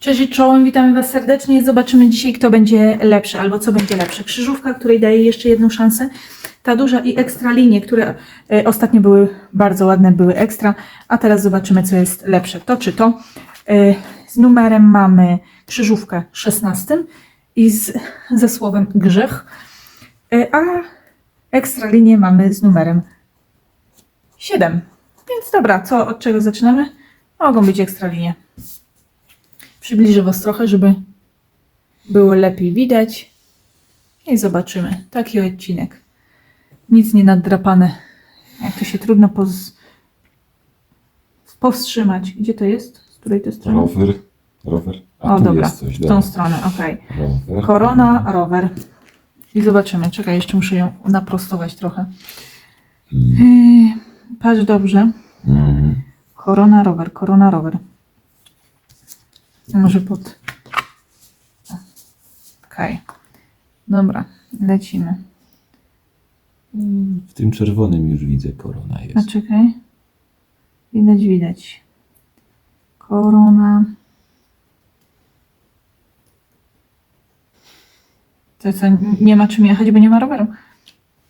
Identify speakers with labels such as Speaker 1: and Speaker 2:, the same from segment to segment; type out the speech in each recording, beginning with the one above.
Speaker 1: Cześć i czołem, witamy Was serdecznie. Zobaczymy dzisiaj, kto będzie lepszy, albo co będzie lepsze. Krzyżówka, której daje jeszcze jedną szansę. Ta duża i ekstra linie, które e, ostatnio były bardzo ładne, były ekstra, a teraz zobaczymy, co jest lepsze. To czy to. E, z numerem mamy krzyżówkę 16 i z, ze słowem grzech, e, a ekstra linię mamy z numerem 7. Więc dobra, co, od czego zaczynamy? Mogą być ekstra linie. Przybliżę Was trochę, żeby było lepiej widać. I zobaczymy. Taki odcinek. Nic nie naddrapane. Jak to się trudno poz... powstrzymać. Gdzie to jest? Z której to strony?
Speaker 2: Rower. Rower. A
Speaker 1: O,
Speaker 2: tu
Speaker 1: dobra.
Speaker 2: jest coś.
Speaker 1: W tą stronę, okej.
Speaker 2: Rower.
Speaker 1: Korona, rower. I zobaczymy. Czekaj, jeszcze muszę ją naprostować trochę. Yy, patrz dobrze.
Speaker 2: Mhm.
Speaker 1: Korona, rower, korona, rower. Może pod. Okej. Dobra, lecimy.
Speaker 2: W tym czerwonym już widzę korona
Speaker 1: A
Speaker 2: jest.
Speaker 1: czekaj. Widać, widać. Korona. To co, nie ma czym jechać, bo nie ma roweru.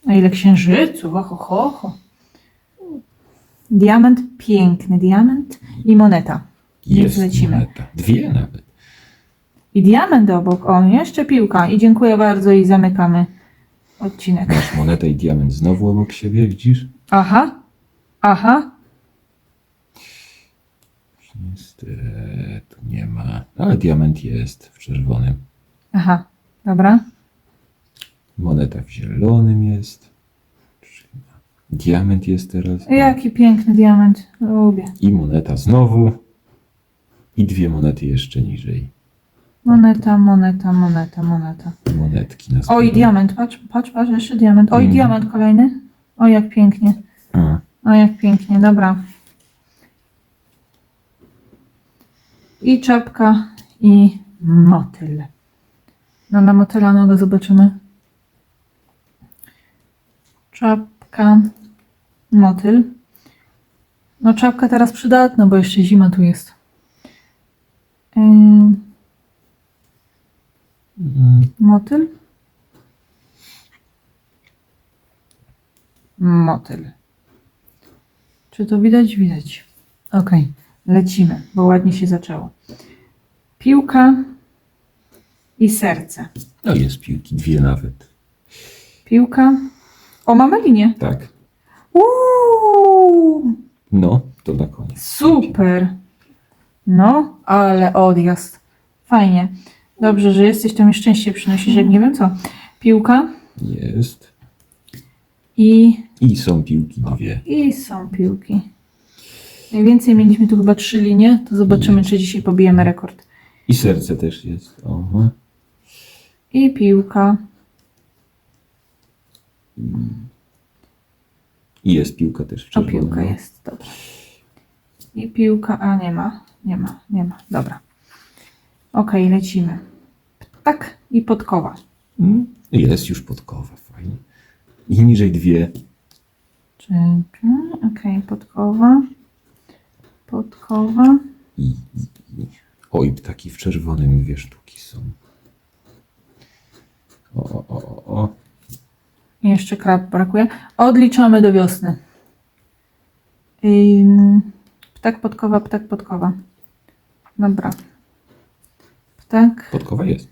Speaker 1: A ile księżyców, ho, ho, ho. Diament, piękny diament i moneta.
Speaker 2: Jest
Speaker 1: lecimy.
Speaker 2: moneta. Dwie nawet.
Speaker 1: I diament obok. O, jeszcze piłka. I dziękuję bardzo i zamykamy odcinek.
Speaker 2: Masz monetę i diament znowu obok siebie, widzisz?
Speaker 1: Aha. Aha.
Speaker 2: Niestety, tu nie ma. Ale diament jest w czerwonym.
Speaker 1: Aha. Dobra.
Speaker 2: Moneta w zielonym jest. Diament jest teraz.
Speaker 1: Jaki piękny diament. Lubię.
Speaker 2: I moneta znowu. I dwie monety jeszcze niżej.
Speaker 1: Moneta, moneta, moneta, moneta.
Speaker 2: Monetki na
Speaker 1: O, i diament. Patrz, patrz, patrz, jeszcze diament. O, i
Speaker 2: Mhm.
Speaker 1: diament kolejny. O, jak pięknie.
Speaker 2: A,
Speaker 1: O, jak pięknie. Dobra. I czapka, i motyl. No, na motyla nogę zobaczymy. Czapka, motyl. No, czapka teraz przydatna, bo jeszcze zima tu jest. Motyl? Motyl. Czy to widać? Widać. Ok, lecimy, bo ładnie się zaczęło. Piłka i serce.
Speaker 2: No jest piłki, dwie nawet.
Speaker 1: Piłka. O, mamy linię.
Speaker 2: Tak.
Speaker 1: Uuu,
Speaker 2: No, to na koniec.
Speaker 1: super. No, ale odjazd. Fajnie. Dobrze, że jesteś, to mi szczęście przynosisz, jak nie wiem co. Piłka
Speaker 2: Jest.
Speaker 1: i
Speaker 2: I są piłki dwie.
Speaker 1: I są piłki. Najwięcej mieliśmy tu chyba trzy linie, to zobaczymy, czy dzisiaj pobijemy rekord.
Speaker 2: I serce też jest. Aha.
Speaker 1: I piłka.
Speaker 2: I jest piłka też
Speaker 1: O, piłka jest, dobra. I piłka, a nie ma, nie ma, nie ma, dobra. Okej, lecimy. Tak, i podkowa.
Speaker 2: Mm, Jest już podkowa, fajnie. I niżej dwie.
Speaker 1: Czekaj, okej, podkowa. Podkowa.
Speaker 2: I, i, i. Oj, ptaki w czerwonym dwie sztuki są. O, o, o, o, o.
Speaker 1: Jeszcze krab brakuje. Odliczamy do wiosny. Ym, ptak podkowa, ptak podkowa. Dobra. Ptak.
Speaker 2: Podkowa jest.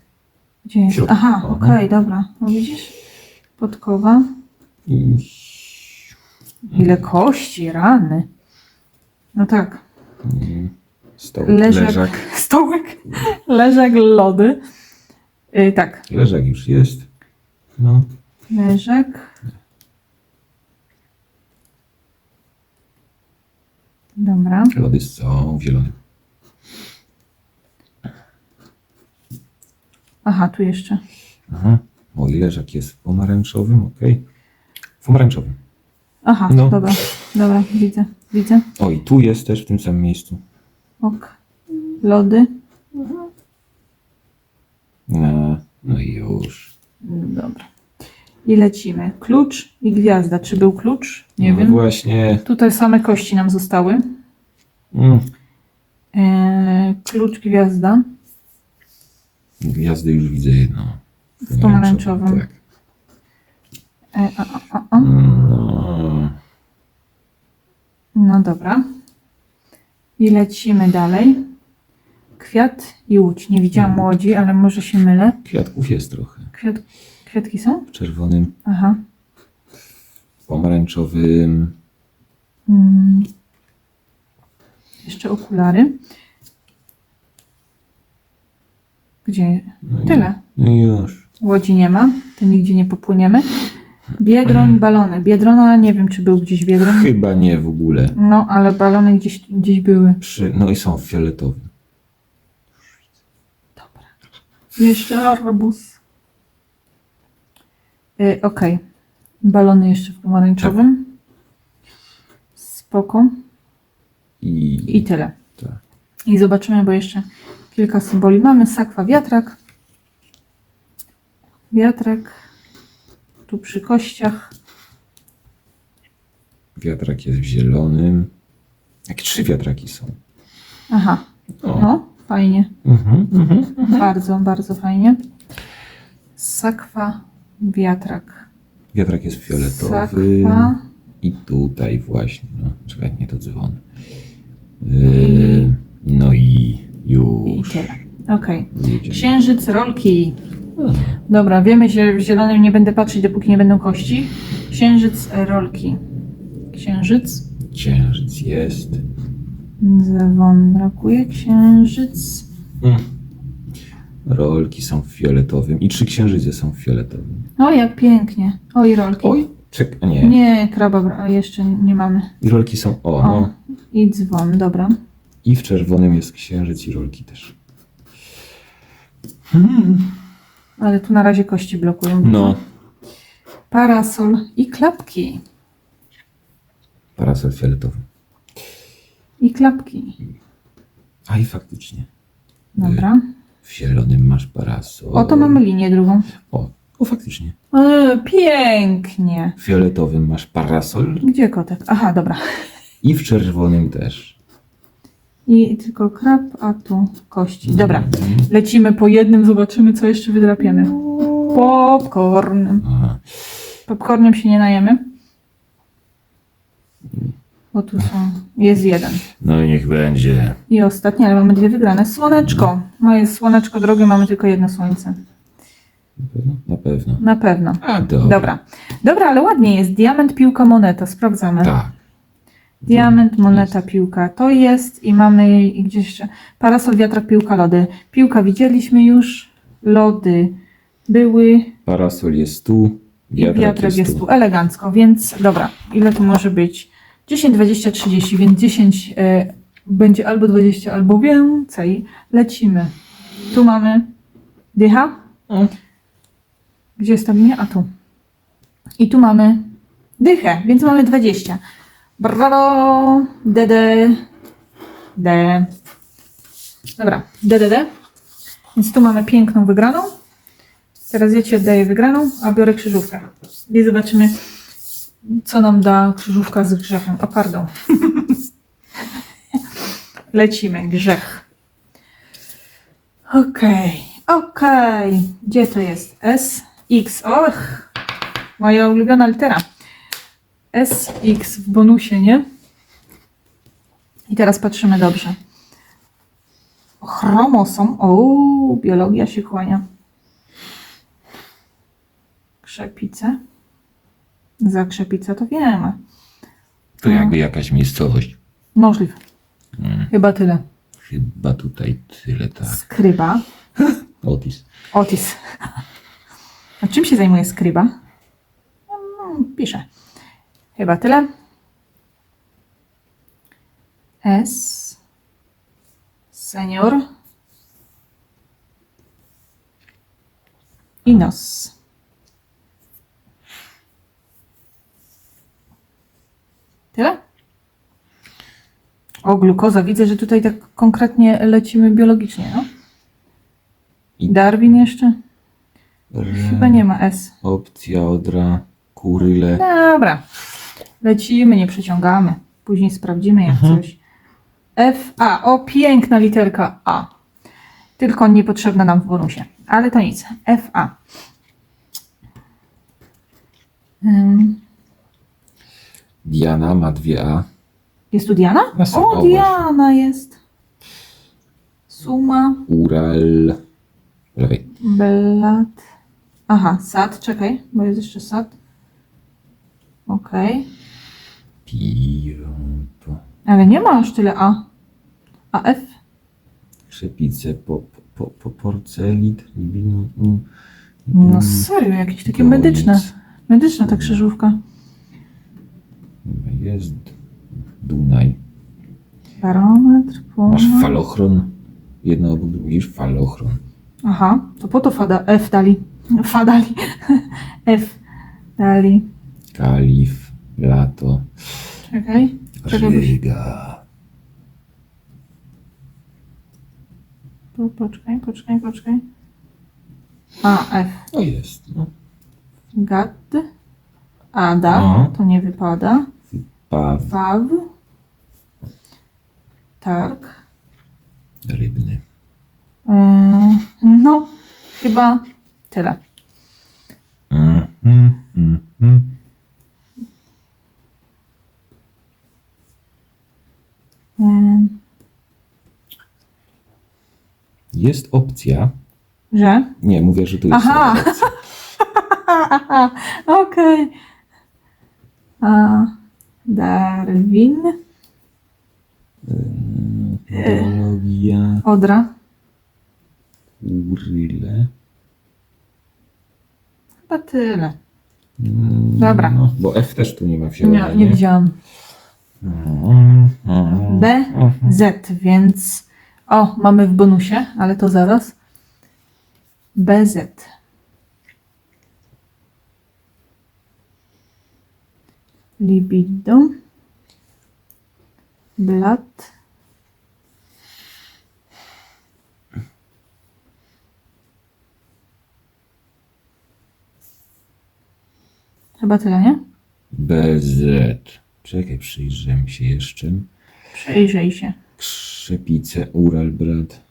Speaker 1: Gdzie jest? Aha,
Speaker 2: Aha.
Speaker 1: okej, dobra. No widzisz? Podkowa.
Speaker 2: I...
Speaker 1: Ile kości, rany. No tak.
Speaker 2: Mm, Stołek,
Speaker 1: Leżak.
Speaker 2: leżak.
Speaker 1: Stołek. Leżak, lody. Yy, tak.
Speaker 2: Leżak już jest. No.
Speaker 1: Leżak. Dobra.
Speaker 2: Lody są w
Speaker 1: Aha, tu jeszcze.
Speaker 2: Aha. Oj, leżak jest w pomarańczowym, okej. W pomarańczowym.
Speaker 1: Aha,
Speaker 2: No.
Speaker 1: dobra. Dobra, widzę, widzę.
Speaker 2: Oj, tu jest też w tym samym miejscu.
Speaker 1: Ok. Lody.
Speaker 2: No, no i już.
Speaker 1: Dobra. I lecimy. Klucz i gwiazda. Czy był klucz? Nie
Speaker 2: no
Speaker 1: wiem.
Speaker 2: Właśnie.
Speaker 1: Tutaj same kości nam zostały.
Speaker 2: Mm,
Speaker 1: Eee, klucz, gwiazda.
Speaker 2: Gwiazdy już widzę jedną.
Speaker 1: W pomarańczowym.
Speaker 2: Tak.
Speaker 1: E, a, a, a.
Speaker 2: No,
Speaker 1: No dobra. I lecimy dalej. Kwiat i łódź. Nie widziałam
Speaker 2: Mhm.
Speaker 1: łodzi, ale może się mylę.
Speaker 2: kwiatków jest trochę.
Speaker 1: Kwiat, kwiatki są?
Speaker 2: W czerwonym,
Speaker 1: Aha.
Speaker 2: pomarańczowym.
Speaker 1: Mm. Jeszcze okulary. Gdzie?
Speaker 2: No
Speaker 1: Tyle.
Speaker 2: No już.
Speaker 1: Łodzi nie ma, to nigdzie nie popłyniemy. Biedroń, balony. Biedrona, nie wiem, czy był gdzieś biedroń.
Speaker 2: Chyba nie w ogóle.
Speaker 1: No, ale balony gdzieś, gdzieś były.
Speaker 2: Przy, no i są w fioletowym.
Speaker 1: Dobra. Jeszcze arbuz. Y, Okej. Balony jeszcze w pomarańczowym. Spoko.
Speaker 2: I,
Speaker 1: I tyle.
Speaker 2: tak.
Speaker 1: I zobaczymy, bo jeszcze kilka symboli mamy. Sakwa, wiatrak. Wiatrak. Tu przy kościach.
Speaker 2: Wiatrak jest w zielonym. Jakie trzy wiatraki są.
Speaker 1: Aha,
Speaker 2: O.
Speaker 1: no, fajnie.
Speaker 2: Mhm, mhm.
Speaker 1: Bardzo, bardzo fajnie. Sakwa, wiatrak.
Speaker 2: Wiatrak jest fioletowy.
Speaker 1: Sakwa.
Speaker 2: I tutaj właśnie. No, czekaj, nie to dzwon. Yy, no i
Speaker 1: I
Speaker 2: już.
Speaker 1: tyle. Okej.
Speaker 2: Jedziemy.
Speaker 1: Księżyc, rolki. Dobra, wiemy, że w zielonym nie będę patrzeć, dopóki nie będą kości. Księżyc, rolki. Księżyc.
Speaker 2: Księżyc jest.
Speaker 1: Dzwon brakuje. Księżyc.
Speaker 2: Mm. Rolki są w fioletowym. I trzy księżyce są w fioletowym.
Speaker 1: O, jak pięknie. O, i rolki.
Speaker 2: Oj, czekaj, a nie.
Speaker 1: Nie, kraba bra- jeszcze nie mamy.
Speaker 2: I rolki są, o,
Speaker 1: O,
Speaker 2: no.
Speaker 1: i dzwon, dobra.
Speaker 2: I w czerwonym jest księżyc i rolki też. Hmm.
Speaker 1: Ale tu na razie kości blokują.
Speaker 2: No,
Speaker 1: Parasol i klapki.
Speaker 2: parasol fioletowy.
Speaker 1: I klapki.
Speaker 2: A i faktycznie.
Speaker 1: Dobra.
Speaker 2: W zielonym masz parasol.
Speaker 1: Oto mamy linię drugą.
Speaker 2: O, o faktycznie.
Speaker 1: E, pięknie.
Speaker 2: W fioletowym masz parasol
Speaker 1: Gdzie kotek? Aha, dobra.
Speaker 2: i w czerwonym też.
Speaker 1: I tylko krab, a tu kości. Dobra.
Speaker 2: Mhm.
Speaker 1: Lecimy po jednym, zobaczymy, co jeszcze wydrapiemy. Popcorn.
Speaker 2: Aha.
Speaker 1: Popcornem się nie najemy. Bo tu są. Jest jeden.
Speaker 2: No i niech będzie.
Speaker 1: I ostatni, ale mamy dwie wygrane. Słoneczko. Moje słoneczko drogie, mamy tylko jedno słońce.
Speaker 2: Na pewno.
Speaker 1: Na pewno.
Speaker 2: A dobra.
Speaker 1: Dobra. Dobra, ale ładnie jest. Diament, piłka, moneta. Sprawdzamy.
Speaker 2: Tak.
Speaker 1: Diament, moneta, piłka. To jest i mamy i gdzieś jeszcze parasol, wiatrak, piłka, lody. Piłka widzieliśmy już. Lody były.
Speaker 2: Parasol jest tu.
Speaker 1: I
Speaker 2: Wiatrak,
Speaker 1: wiatrak jest tu. Elegancko, więc dobra. Ile tu może być? 10, 20, 30, więc 10 e, będzie albo 20, albo więcej. Lecimy. Tu mamy dycha. Gdzie jest ta linia? A tu. I tu mamy dychę, więc mamy 20. Brawo! DD. D. Dobra, DDD. Więc tu mamy piękną wygraną. Teraz ja Ci oddaję wygraną, a biorę krzyżówkę. I zobaczymy, co nam da krzyżówka z grzechem. O, pardon. Lecimy, grzech. Okej, okej. Gdzie to jest? S, X. Och, moja ulubiona litera. S, X w bonusie, nie? I teraz patrzymy dobrze. Chromosom. O, biologia się kłania. Krzepice. Zakrzepica to wiemy.
Speaker 2: To jakby jakaś miejscowość.
Speaker 1: Możliwe.
Speaker 2: Mm.
Speaker 1: Chyba tyle.
Speaker 2: Chyba tutaj tyle, tak.
Speaker 1: Skryba.
Speaker 2: Otis.
Speaker 1: Otis. A czym się zajmuje skryba? Mm, piszę. Chyba tyle. S. Senior. I nos. Tyle? O, glukoza. Widzę, że tutaj tak konkretnie lecimy biologicznie, no.
Speaker 2: I-
Speaker 1: Darwin jeszcze? Chyba nie ma S.
Speaker 2: Opcja, odra, kuryle.
Speaker 1: Dobra. Lecimy, nie przeciągamy. Później sprawdzimy jak coś. F, A. O, piękna literka A. tylko niepotrzebna nam w bonusie. Ale to nic. FA. Ym,
Speaker 2: Diana ma dwie A.
Speaker 1: Jest tu Diana? O, Diana jest. Suma,
Speaker 2: Ural. Lewej.
Speaker 1: Blat. Aha, sad, czekaj, bo jest jeszcze sad. Okej. Ale nie ma aż tyle A. A F?
Speaker 2: Krzepice po, po, po porcelit.
Speaker 1: No serio, jakieś takie medyczne. Medyczna ta krzyżówka.
Speaker 2: Jest Dunaj.
Speaker 1: Barometr,
Speaker 2: Masz falochron. Jedno obok drugiej falochron.
Speaker 1: Aha, to po to fada, F dali. F dali. F dali.
Speaker 2: Kalif. Lato.
Speaker 1: Czekaj. Czekaj, po- poczekaj, poczekaj, poczekaj. A, F.
Speaker 2: No jest. No.
Speaker 1: Gad. Ada,
Speaker 2: No.
Speaker 1: to nie wypada.
Speaker 2: Paw
Speaker 1: Waw. Tak.
Speaker 2: rybny.
Speaker 1: Yy, no, chyba tyle.
Speaker 2: Mm, mm, mm, mm.
Speaker 1: Yy,
Speaker 2: Jest opcja.
Speaker 1: że?
Speaker 2: Nie, mówię, że tu jest
Speaker 1: Aha.
Speaker 2: opcja.
Speaker 1: Okej. A Darwin.
Speaker 2: Biologia.
Speaker 1: Odra.
Speaker 2: Uryle.
Speaker 1: Chyba tyle.
Speaker 2: Mm,
Speaker 1: Dobra.
Speaker 2: No, bo F też tu nie ma w
Speaker 1: Nie, nie widziałam. B. Z, więc. O, mamy w bonusie, ale to zaraz. BZ. Libido. Blat. Chyba tyle, nie?
Speaker 2: BZ. Czekaj, przyjrzymy się jeszcze.
Speaker 1: Przyjrzyj się.
Speaker 2: Krzepice, Ural, brat.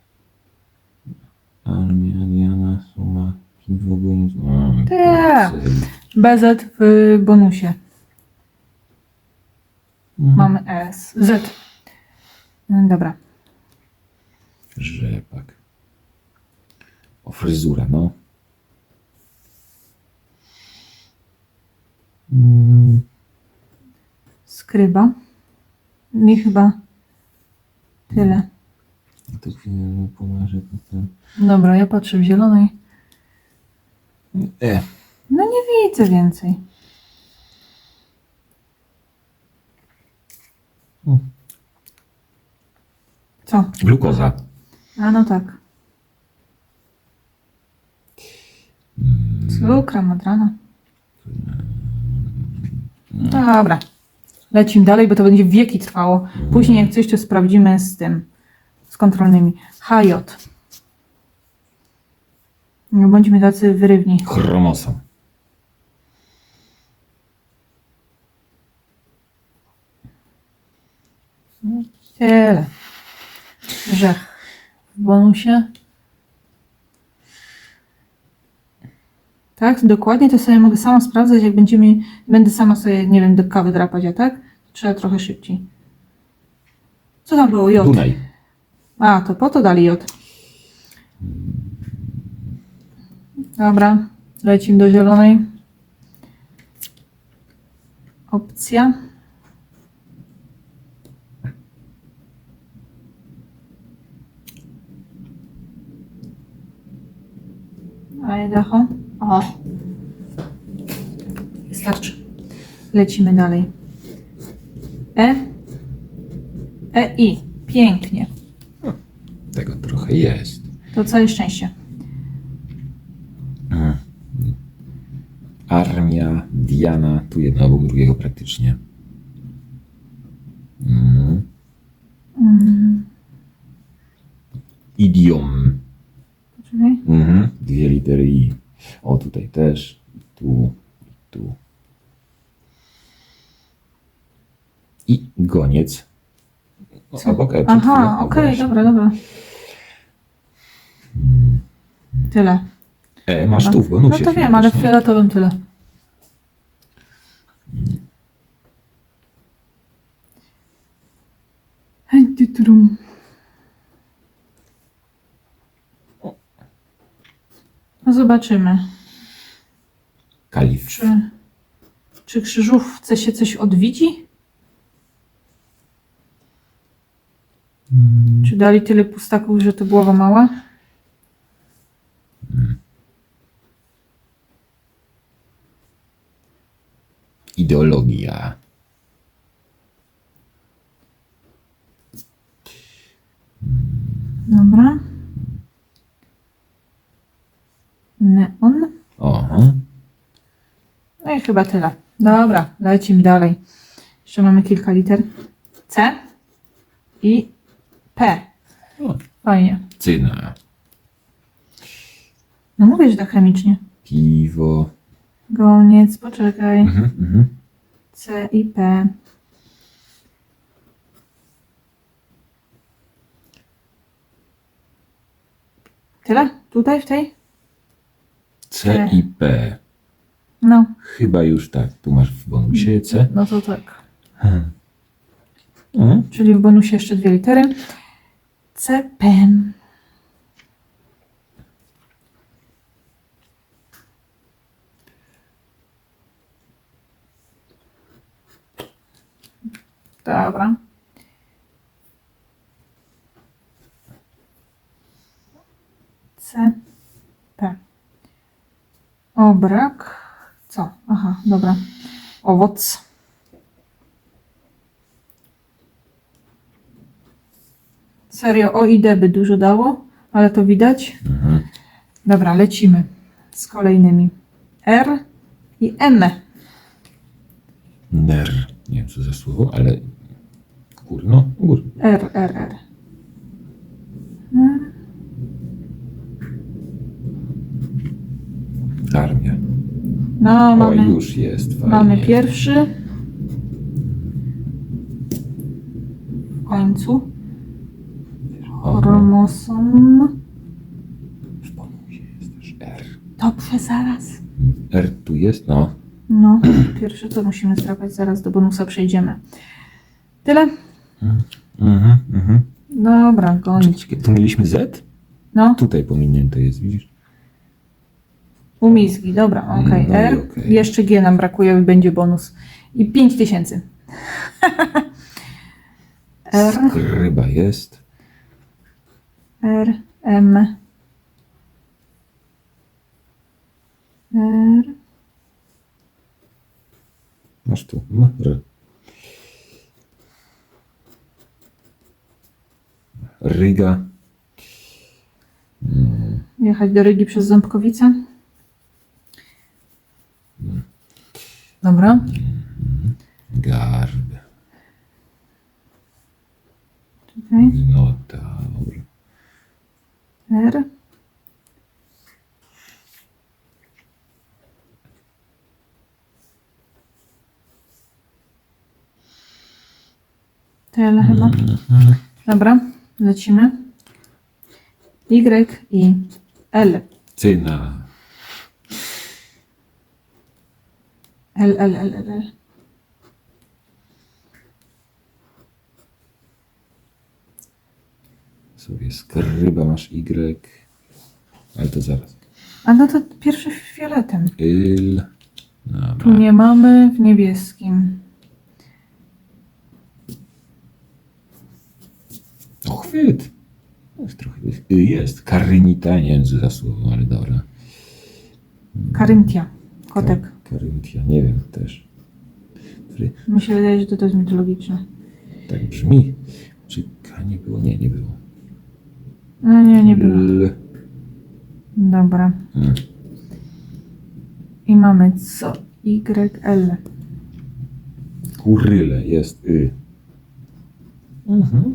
Speaker 2: Armia, Diana, Suma, Piwo, Goniec. Mm,
Speaker 1: Tak.
Speaker 2: porcelit.
Speaker 1: BZ w bonusie.
Speaker 2: Mm.
Speaker 1: Mamy S. Z. No, Dobra.
Speaker 2: Rzepak. O, fryzura, no. Mm,
Speaker 1: Skryba. Nie chyba tyle.
Speaker 2: to chwilę pomarzę potem.
Speaker 1: Dobra, ja patrzę w zielonej.
Speaker 2: E,
Speaker 1: No nie widzę więcej. Co?
Speaker 2: glukoza.
Speaker 1: A no tak.
Speaker 2: Mm,
Speaker 1: Cukra, madrana. Dobra. Lecimy dalej, bo to będzie wieki trwało. Później jak coś to sprawdzimy z tym, z kontrolnymi. HJ. No bądźmy tacy wyrywni.
Speaker 2: Chromosom.
Speaker 1: Tyle. Grzech. W bonusie. Tak, dokładnie to sobie mogę sama sprawdzać, jak będziemy, będę sama sobie, nie wiem, do kawy drapać, a tak? Trzeba trochę szybciej. Co tam było? J.
Speaker 2: Dunaj.
Speaker 1: A, to po to dali J. Dobra, lecimy do zielonej. Opcja. Idaho. O. Wystarczy. Lecimy dalej. E. E i. Pięknie.
Speaker 2: Tego trochę jest.
Speaker 1: To całe szczęście.
Speaker 2: Armia, Diana, tu jedno obok drugiego praktycznie. Mm.
Speaker 1: Mm,
Speaker 2: Idiom.
Speaker 1: poczekaj.
Speaker 2: Mhm. Dwie litery I. O, tutaj też. Tu, tu. I goniec. No,
Speaker 1: Co?
Speaker 2: obok
Speaker 1: Aha, okej,
Speaker 2: właśnie.
Speaker 1: dobra, dobra. Tyle.
Speaker 2: E, masz tu w bonusie.
Speaker 1: No to wiem, ale w
Speaker 2: chwilę,
Speaker 1: fioletowym tyle. No zobaczymy,
Speaker 2: Kalif.
Speaker 1: czy, czy krzyżówce się coś odwidzi?
Speaker 2: Mm,
Speaker 1: Czy dali tyle pustaków, że to głowa mała?
Speaker 2: Ideologia.
Speaker 1: Dobra. Neon.
Speaker 2: Oho.
Speaker 1: No i chyba tyle. Dobra, lecimy dalej. Jeszcze mamy kilka liter. C i P.
Speaker 2: O,
Speaker 1: Fajnie.
Speaker 2: cyna.
Speaker 1: No mówię, że tak chemicznie.
Speaker 2: Piwo.
Speaker 1: Goniec, poczekaj.
Speaker 2: Mhm, mhm.
Speaker 1: C i P. Tyle? Tutaj, w tej?
Speaker 2: C i P.
Speaker 1: No,
Speaker 2: Chyba już tak. Tu masz w bonusie C.
Speaker 1: no to tak.
Speaker 2: Mhm.
Speaker 1: Czyli w bonusie jeszcze dwie litery. C, P. Dobra. C, P. Obrak. Co? Aha, dobra. Owoc. Serio, o i D by dużo dało, ale to widać.
Speaker 2: Mhm.
Speaker 1: Dobra, lecimy z kolejnymi. R i M.
Speaker 2: Ner. Nie wiem co za słowo, ale górno. Gór.
Speaker 1: R, R, R.
Speaker 2: Armia.
Speaker 1: No,
Speaker 2: O,
Speaker 1: mamy,
Speaker 2: już jest. Fajnie.
Speaker 1: mamy pierwszy. W końcu. Chromosom.
Speaker 2: w bonusie jest też R.
Speaker 1: Dobrze, zaraz.
Speaker 2: R tu jest, no.
Speaker 1: No, pierwszy to musimy zdrapać, zaraz do bonusa przejdziemy. Tyle?
Speaker 2: Mhm, mhm.
Speaker 1: Dobra.
Speaker 2: Czekaj, Tu mieliśmy Z?
Speaker 1: No,
Speaker 2: Tutaj pominięte jest, widzisz?
Speaker 1: Umizgi, dobra, okej.
Speaker 2: No i
Speaker 1: R.
Speaker 2: okej.
Speaker 1: Jeszcze G nam brakuje i będzie bonus. I 5000. R,
Speaker 2: Ryba jest.
Speaker 1: R, M. R,
Speaker 2: Masz tu. M, R. Ryga.
Speaker 1: jechać do Rygi przez Ząbkowice. Dobra.
Speaker 2: Garb.
Speaker 1: Czekaj.
Speaker 2: Minotaur.
Speaker 1: R. Tyle chyba. Dobra, lecimy. Y i L.
Speaker 2: Cyna.
Speaker 1: L, L, L, L, L.
Speaker 2: Sobie skryba masz Y. Ale to zaraz.
Speaker 1: A no to pierwszy fioletem.
Speaker 2: Il.
Speaker 1: Tu
Speaker 2: Dobra.
Speaker 1: nie mamy w niebieskim.
Speaker 2: O, chwyt. Jest trochę. Jest. Karynita. Nie wiem co za słowo, ale dobra.
Speaker 1: Karyntia. Kotek.
Speaker 2: Ka- Karyntia. Nie wiem też. Fry-
Speaker 1: Mi się wydaje, że to, to jest mitologiczne.
Speaker 2: Tak brzmi. Czy K nie było? Nie, nie było.
Speaker 1: No nie, nie było.
Speaker 2: L.
Speaker 1: Dobra.
Speaker 2: Mm.
Speaker 1: I mamy co? Y, L.
Speaker 2: Kuryle. Jest Y. Mhm.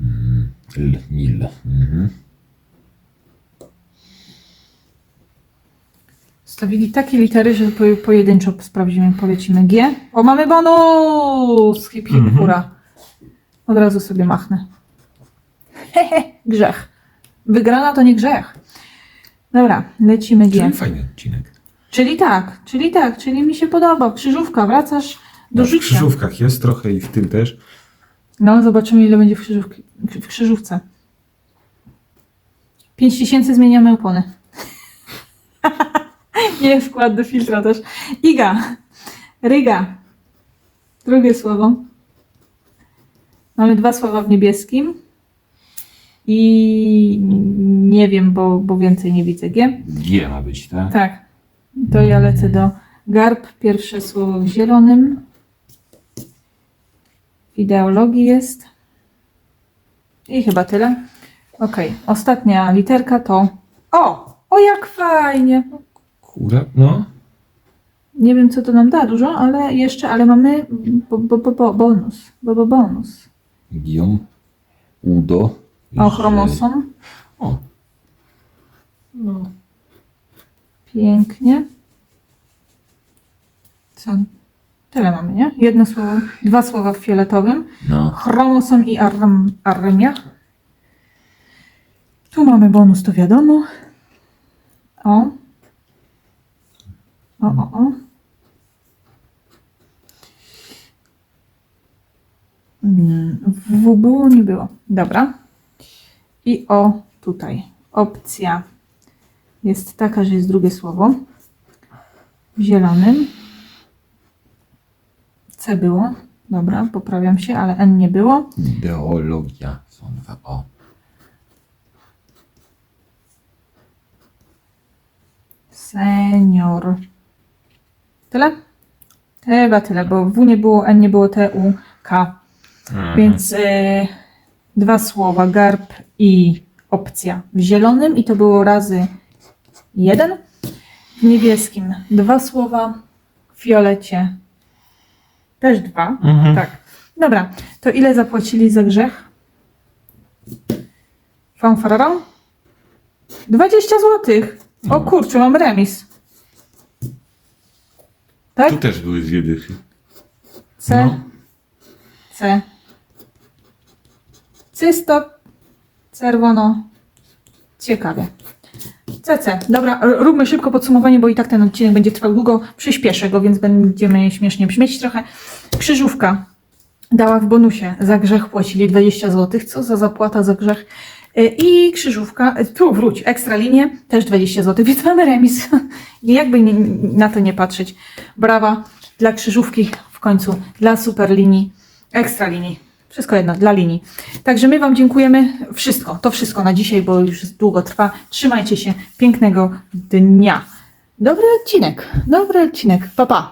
Speaker 2: Mm, L. Nil. Mhm.
Speaker 1: Stawili takie litery, że po, pojedynczo sprawdzimy, polecimy G. O, mamy bonus! Hip, hip, hura. Od razu sobie machnę. Hehe, grzech. Wygrana to nie grzech. Dobra, lecimy G.
Speaker 2: Czyli fajny odcinek.
Speaker 1: Czyli tak, czyli tak, czyli mi się podoba. Krzyżówka, wracasz do
Speaker 2: No, w
Speaker 1: życia.
Speaker 2: krzyżówkach jest trochę i w tym też.
Speaker 1: No, zobaczymy ile będzie w, krzyżówki, w krzyżówce. 5 tysięcy zmieniamy opony. Nie wkład do filtra też. Iga. Ryga. Drugie słowo. Mamy dwa słowa w niebieskim. I nie wiem, bo, bo więcej nie widzę. G.
Speaker 2: G ma być, tak?
Speaker 1: Tak. To ja lecę do garb. Pierwsze słowo w zielonym. W ideologii jest. I chyba tyle. Ok. Ostatnia literka to. O! O, jak fajnie!
Speaker 2: Kura, no.
Speaker 1: Nie wiem, co to nam da dużo, ale jeszcze, ale mamy bo, bo, bo, bo, bonus. Bo, bo, bonus.
Speaker 2: Guillaume, Udo.
Speaker 1: O, chromosom.
Speaker 2: O. No.
Speaker 1: Pięknie. Co? Tyle mamy, nie? Jedno słowo, dwa słowa w fioletowym.
Speaker 2: No.
Speaker 1: Chromosom i arm, armia. Tu mamy bonus, to wiadomo. O. O, o, o. Mm, W było, nie było. Dobra. I o tutaj. Opcja jest taka, że jest drugie słowo. W zielonym. C było. Dobra, poprawiam się, ale N nie było.
Speaker 2: Ideologia. Są dwa O.
Speaker 1: Senior. Tyle? Chyba tyle, bo W nie było, N nie było, T, U, K. Więc y, dwa słowa, garb i opcja w zielonym i to było razy jeden. W niebieskim dwa słowa, w fiolecie też dwa.
Speaker 2: Mhm.
Speaker 1: Tak. Dobra, to ile zapłacili za grzech? Fanfararą? 20 złotych. O kurczę, mam remis. Tak?
Speaker 2: Tu też były dwie dychy.
Speaker 1: C,
Speaker 2: No.
Speaker 1: C. Cysto, czerwono. Ciekawie. CC. Dobra, róbmy szybko podsumowanie, bo i tak ten odcinek będzie trwał długo. Przyspieszę go, więc będziemy śmiesznie brzmieć trochę. Krzyżówka dała w bonusie za grzech płacili 20 zł. Co za zapłata za grzech. Y, I krzyżówka, y, tu wróć, ekstra linie, też 20 zł, więc mamy remis. I jakby na to nie patrzeć. Brawa dla krzyżówki w końcu, dla super linii, ekstra linii. Wszystko jedno, dla linii. Także my Wam dziękujemy. Wszystko, to wszystko na dzisiaj, bo już długo trwa. Trzymajcie się. Pięknego dnia. Dobry odcinek. Dobry odcinek. Pa, pa.